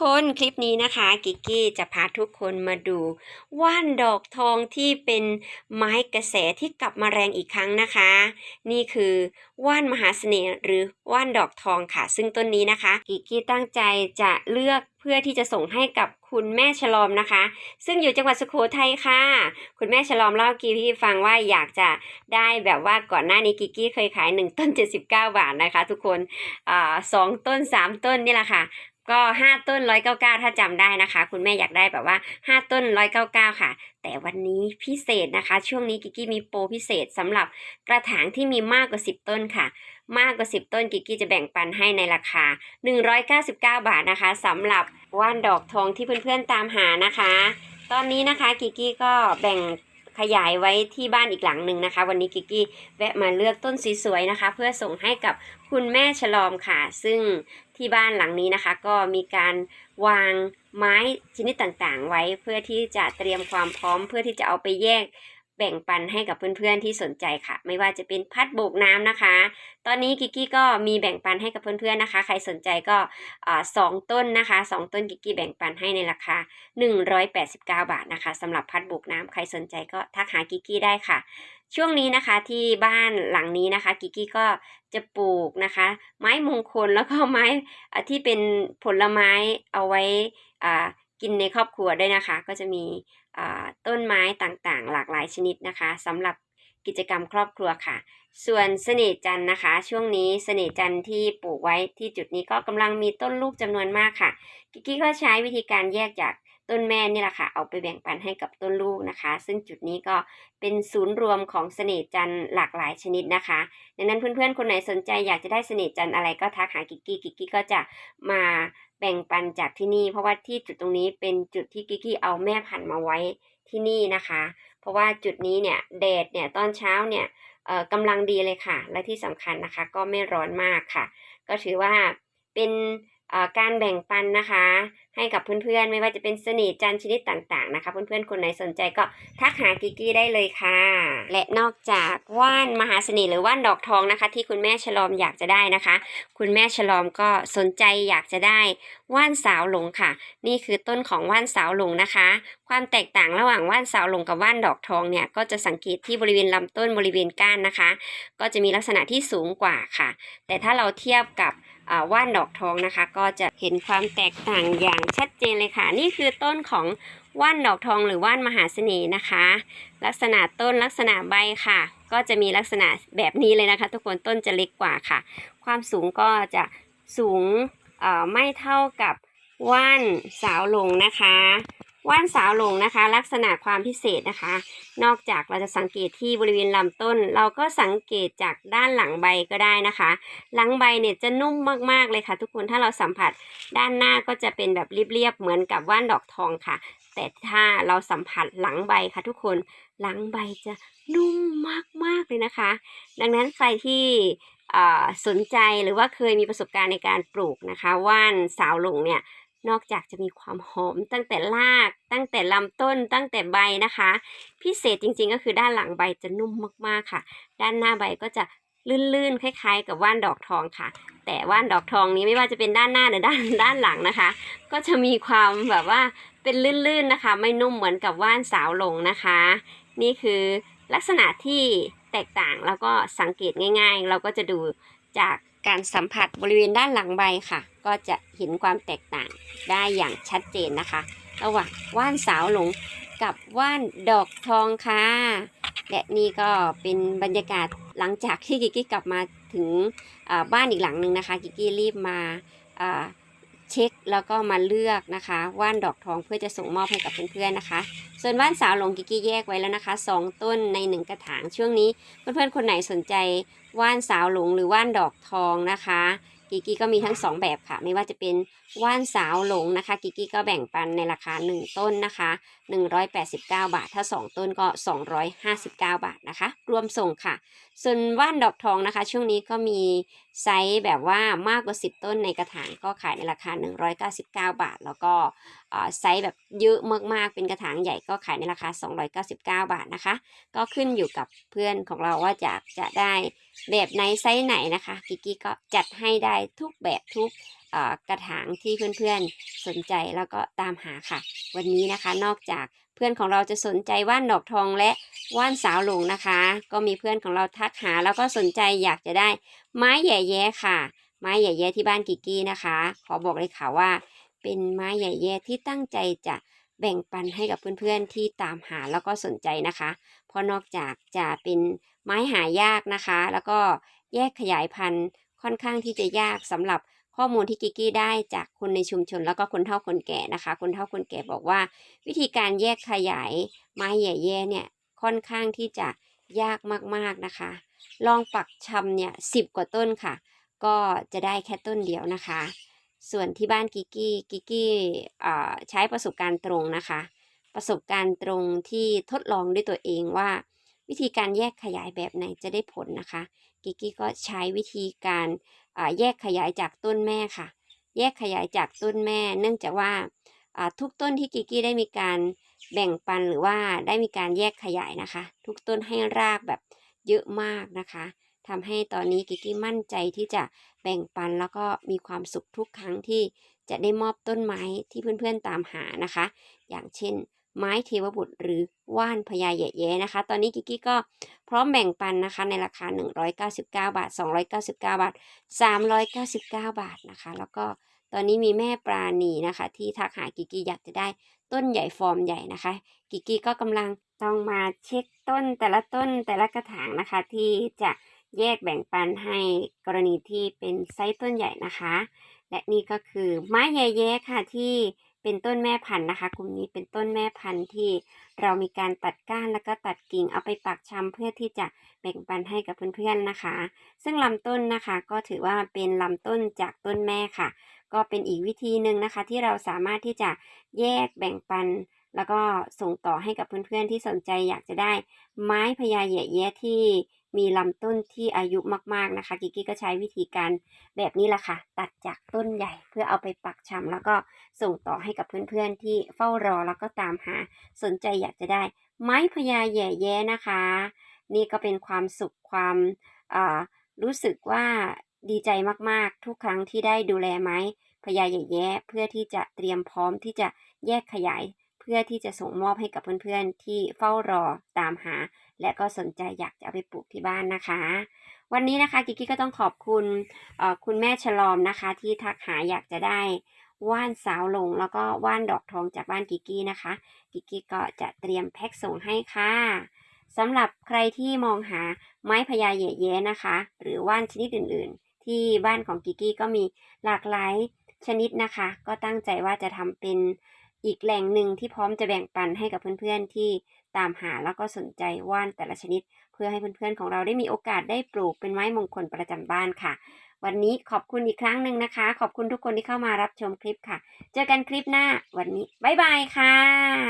คนคลิปนี้นะคะ กิกกี้จะพาทุกคนมาดู ว่านดอกทองที่เป็นไม้กระแสที่กลับมาแรงอีกครั้งนะคะ นี่คือว่านมหาเสน่ห์หรือว่านดอกทองค่ะ ซึ่งต้นนี้นะคะ กิกกี้ตั้งใจจะเลือกเพื่อที่จะส่งให้กับคุณแม่ฉลอมนะคะ ซึ่งอยู่จังหวัดสุโขทัยค่ะ คุณแม่ฉลอมเล่ากีพี่ฟังว่าอยากจะได้แบบว่าก่อนหน้านี้กิกกี้เคยขาย 1 ต้น 79 บาทนะคะ ทุกคนอ่าสองต้น 3 ต้นนี่แหละค่ะ ก็ห้าต้นร้อยเก้าเก้าถ้าจำได้นะคะ คุณแม่อยากได้แบบว่าห้าต้นร้อยเก้าเก้าค่ะ แต่วันนี้พิเศษนะคะ ช่วงนี้กิกกี้มีโปรพิเศษสำหรับกระถางที่มีมากกว่า10ต้นค่ะ มากกว่า 10 ต้นกิกกี้จะแบ่งปันให้ในราคา 199 บาทนะคะสำหรับว่านดอกทองที่เพื่อนๆตามหานะคะ ตอนนี้นะคะกิกกี้ก็แบ่ง ขยายไว้ที่บ้านอีกหลังหนึ่งนะคะ วันนี้กิกกี้แวะมาเลือกต้นสวยๆนะคะ เพื่อส่งให้กับคุณแม่ฉลอมค่ะ ซึ่งที่บ้านหลังนี้นะคะ ก็มีการวางไม้ชนิดต่างๆ ไว้เพื่อที่จะเตรียมความพร้อมเพื่อที่จะเอาไปแยก แบ่งปันให้กับเพื่อนๆที่สนใจค่ะ ไม่ว่าจะเป็นพัดโบกน้ำนะคะ ตอนนี้กิกกี้ก็มีแบ่งปันให้กับเพื่อนๆนะคะ ใครสนใจก็อ่าสองต้นนะคะสองต้นกิกกี้แบ่งปันให้ในราคา 189 บาทนะคะสำหรับพัดโบกน้ำใครสนใจก็ทักหากิกกี้ได้ค่ะ ช่วงนี้นะคะที่บ้านหลังนี้นะคะกิกกี้ก็จะปลูกนะคะ ไม้มงคลแล้วก็ไม้อ่าที่เป็นผลไม้เอาไว้อ่า กินในครอบครัวด้วยนะคะ ก็จะมีต้นไม้ต่างๆ หลากหลายชนิดนะคะสำหรับกิจกรรมครอบครัวค่ะ ส่วนเสน่ห์จันนะคะ ช่วงนี้เสน่ห์จันที่ปลูกไว้ที่จุดนี้ก็กำลังมีต้นลูกจำนวนมากค่ะ กิกกี้ก็ใช้วิธีการแยกจาก ต้นแม่นี่แหละค่ะ เอาไปแบ่งปันให้กับต้นลูกนะคะ ซึ่งจุดนี้ก็เป็นศูนย์รวมของเสน่ห์จันทร์หลากหลายชนิดนะคะดังนั้นเพื่อนๆ คนไหนสนใจอยากจะได้เสน่ห์จันทร์อะไรก็ทักหากิกกี้กิกกี้ก็จะมาแบ่งปันจากที่นี่ เพราะว่าที่จุดตรงนี้เป็นจุดที่กิกกี้เอาแม่พันธุ์มาไว้ที่นี่นะคะ เพราะว่าจุดนี้เนี่ยแดดเนี่ยตอนเช้าเนี่ยเอ่อกำลังดีเลยค่ะ และที่สำคัญนะคะ ก็ไม่ร้อนมากค่ะ ก็ถือว่าเป็น การแบ่งปันนะคะ ให้กับเพื่อนๆ ไม่ว่าจะเป็นสน่ห์จันชนิดต่างๆนะคะ เพื่อนๆ คนไหนสนใจก็ทักหากิกกี้ได้เลยค่ะ และนอกจากว่านมหาเสน่ห์หรือว่านดอกทองนะคะ ที่คุณแม่ฉลอมอยากจะได้นะคะ คุณแม่ฉลอมก็สนใจอยากจะได้ว่านสาวหลงค่ะ นี่คือต้นของว่านสาวหลงนะคะ ความแตกต่างระหว่างว่านสาวหลงกับว่านดอกทองเนี่ยก็จะสังเกตที่บริเวณลำต้นบริเวณก้านนะคะ ก็จะมีลักษณะที่สูงกว่าค่ะ แต่ถ้าเราเทียบกับ ว่านดอกทองนะคะ ก็จะเห็นความแตกต่างอย่างชัดเจนเลยค่ะ นี่คือต้นของว่านดอกทองหรือว่านมหาเสน่ห์นะคะ ลักษณะต้นลักษณะใบค่ะ ก็จะมีลักษณะแบบนี้เลยนะคะ ทุกคนต้นจะเล็กกว่าค่ะ ความสูงก็จะสูงไม่เท่ากับว่านสาวลงนะคะ ว่านสาวหลงนะคะ ลักษณะความพิเศษนะคะ นอกจากเราจะสังเกตที่บริเวณลำต้น เราก็สังเกตจากด้านหลังใบก็ได้นะคะ หลังใบเนี่ยจะนุ่มมากๆเลยค่ะ ทุกคนถ้าเราสัมผัสด้านหน้าก็จะเป็นแบบเรียบๆเหมือนกับว่านดอกทองค่ะ แต่ถ้าเราสัมผัสหลังใบค่ะ ทุกคนหลังใบจะนุ่มมากๆเลยนะคะ ดังนั้นใครที่สนใจหรือว่าเคยมีประสบการณ์ในการปลูกนะคะ ว่านสาวหลงเนี่ย นอกจากจะมีความหอมตั้งแต่ราก ตั้งแต่ลำต้น ตั้งแต่ใบนะคะ พิเศษจริงๆก็คือด้านหลังใบจะนุ่มมากๆค่ะ ด้านหน้าใบก็จะลื่นๆ คล้ายๆ กับว่านดอกทองค่ะ แต่ว่านดอกทองนี้ไม่ว่าจะเป็นด้านหน้าหรือด้านด้านหลังนะคะ ก็จะมีความแบบว่าเป็นลื่นๆนะคะ ไม่นุ่มเหมือนกับว่านสาวหลงนะคะ นี่คือลักษณะที่แตกต่างแล้วก็สังเกตง่าย ๆ เราก็จะดูจาก การสัมผัสบริเวณด้านหลังใบค่ะ ก็จะเห็นความแตกต่างได้อย่างชัดเจนนะคะ ระหว่างว่านสาวหลงกับว่านดอกทองค่ะ และนี่ก็เป็นบรรยากาศหลังจากที่กิกกี้กลับมาถึงบ้านอีกหลังหนึ่งนะคะ กิกกี้รีบมา เช็คแล้วก็มาเลือกนะคะว่านดอกทองเพื่อจะส่งมอบให้กับเพื่อนๆนะคะ ส่วนว่านสาวหลงกิกกี้แยกไว้แล้วนะคะสองต้นในหนึ่งกระถางช่วงนี้เพื่อนๆคนไหนสนใจว่านสาวหลงหรือว่านดอกทองนะคะกิกกี้ก็มีทั้งสองแบบค่ะ ไม่ว่าจะเป็นว่านสาวหลงนะคะ กิกกี้ก็แบ่งปันในราคา 1 ต้นนะคะ 189 บาท ถ้า 2 ต้นก็ 259 บาทนะคะ รวมส่งค่ะ ส่วนว่านดอกทองนะคะ ช่วงนี้ก็มีไซส์แบบว่ามากกว่า 10 ต้นในกระถางก็ขายในราคา 199 บาท แล้วก็ไซส์แบบเยอะมากๆ เป็นกระถางใหญ่ก็ขายในราคา 299 บาทนะคะ ก็ขึ้นอยู่กับเพื่อนของเราว่าอยากจะได้แบบไหนไซส์ไหนนะคะ กิกกี้ก็จัดให้ได้ทุกแบบทุก กระถางที่เพื่อนๆสนใจแล้วก็ตามหาค่ะ วันนี้นะคะนอกจากเพื่อนของเราจะสนใจว่านดอกทองและว่านสาวหลงนะคะ ก็มีเพื่อนของเราทักหาแล้วก็สนใจอยากจะได้ไม้แย่แย่ค่ะ ไม้แย่แย่ที่บ้านกิกกี้นะคะ ขอบอกเลยค่ะว่า เป็นไม้แย่แย่ที่ตั้งใจจะแบ่งปันให้กับเพื่อนๆที่ตามหาแล้วก็สนใจนะคะ เพราะนอกจากจะเป็นไม้หายากนะคะ แล้วก็แยกขยายพันธุ์ค่อนข้างที่จะยากสำหรับ ข้อมูลที่กิกกี้ได้จากคนในชุมชนแล้วก็คนเฒ่าคนแก่นะคะ คนเฒ่าคนแก่บอกว่า วิธีการแยกขยายไม้แย่ๆเนี่ยค่อนข้างที่จะยากมากๆนะคะ ลองปักชำเนี่ยสิบกว่าต้นค่ะ ก็จะได้แค่ต้นเดียวนะคะ ส่วนที่บ้านกิกกี้กิกกี้ใช้ประสบการณ์ตรงนะคะ ประสบการณ์ตรงที่ทดลองด้วยตัวเองว่า วิธีการแยกขยายแบบไหนจะได้ผลนะคะ กิกกี้ก็ใช้วิธีการแยกขยายจากต้นแม่ค่ะ แยกขยายจากต้นแม่ เนื่องจากว่าอ่าทุกต้นที่กิกกี้ได้มีการแบ่งปันหรือว่าได้มีการแยกขยายนะคะ ทุกต้นให้รากแบบเยอะมากนะคะทำให้ตอนนี้กิกกี้มั่นใจที่จะแบ่งปันแล้วก็มีความสุขทุกครั้งที่จะได้มอบต้นไม้ที่เพื่อนๆตามหานะคะ อย่างเช่น ไม้เทวบุตร หรือว่านพญาแย่แย้นะคะ ตอนนี้กิกกี้ก็พร้อมแบ่งปันนะคะในราคา 199 บาท 299 บาท 399 บาทนะคะ แล้วก็ตอนนี้มีแม่ปราณีนะคะ ที่ทักหากิกกี้อยากจะได้ต้นใหญ่ฟอร์มใหญ่นะคะ กิกกี้ก็กำลังต้องมาเช็คต้นแต่ละต้นแต่ละกระถางนะคะ ที่จะแยกแบ่งปันให้กรณีที่เป็นไซส์ต้นใหญ่นะคะ และนี่ก็คือไม้แย่ๆค่ะที่ เป็นต้นแม่พันธุ์นะคะ กลุ่มนี้เป็นต้นแม่พันธุ์ที่เรามีการตัดก้านแล้วก็ตัดกิ่งเอาไปปักชำเพื่อที่จะแบ่งปันให้กับเพื่อนๆนะคะ ซึ่งลำต้นนะคะก็ถือว่าเป็นลำต้นจากต้นแม่ค่ะ ก็เป็นอีกวิธีหนึ่งนะคะ ที่เราสามารถที่จะแยกแบ่งปันแล้วก็ส่งต่อให้กับเพื่อนๆที่สนใจอยากจะได้ไม้พญาแย่แย้ที่ มีลำต้นที่อายุมากๆนะคะ กิกกี้ก็ใช้วิธีการแบบนี้แหละค่ะ ตัดจากต้นใหญ่เพื่อเอาไปปักชำแล้วก็ส่งต่อให้กับเพื่อนๆที่เฝ้ารอแล้วก็ตามหาสนใจอยากจะได้ ไม้พญาแย่แย้นะคะ นี่ก็เป็นความสุขความอ่ารู้สึกว่าดีใจมากๆ ทุกครั้งที่ได้ดูแลไม้พญาแย่แย้เพื่อที่จะเตรียมพร้อมที่จะแยกขยาย พื่อที่จะส่งมอบให้กับเพื่อนๆ ที่เฝ้ารอตามหา และก็สนใจอยากจะเอาไปปลูกที่บ้านนะคะ วันนี้นะคะกิกกี้ก็ต้องขอบคุณคุณแม่ฉลอมนะคะ ที่ทักหาอยากจะได้ว่านสาวลงแล้วก็ว่านดอกทองจากบ้านกิกกี้นะคะ กิกกี้ก็จะเตรียมแพ็คส่งให้ค่ะสำหรับใครที่มองหาไม้พญาเหยแย้นะคะ หรือว่านชนิดอื่นๆ ที่บ้านของกิกกี้ก็มีหลากหลายชนิดนะคะ ก็ตั้งใจว่าจะทำเป็น อีกแหล่งหนึ่งที่พร้อมจะแบ่งปันให้กับเพื่อนๆที่ตามหาแล้วก็สนใจว่านแต่ละชนิด เพื่อให้เพื่อนๆของเราได้มีโอกาสได้ปลูกเป็นไม้มงคลประจำบ้านค่ะ วันนี้ขอบคุณอีกครั้งหนึ่งนะคะ ขอบคุณทุกคนที่เข้ามารับชมคลิปค่ะ เจอกันคลิปหน้าวันนี้บ๊ายบายค่ะ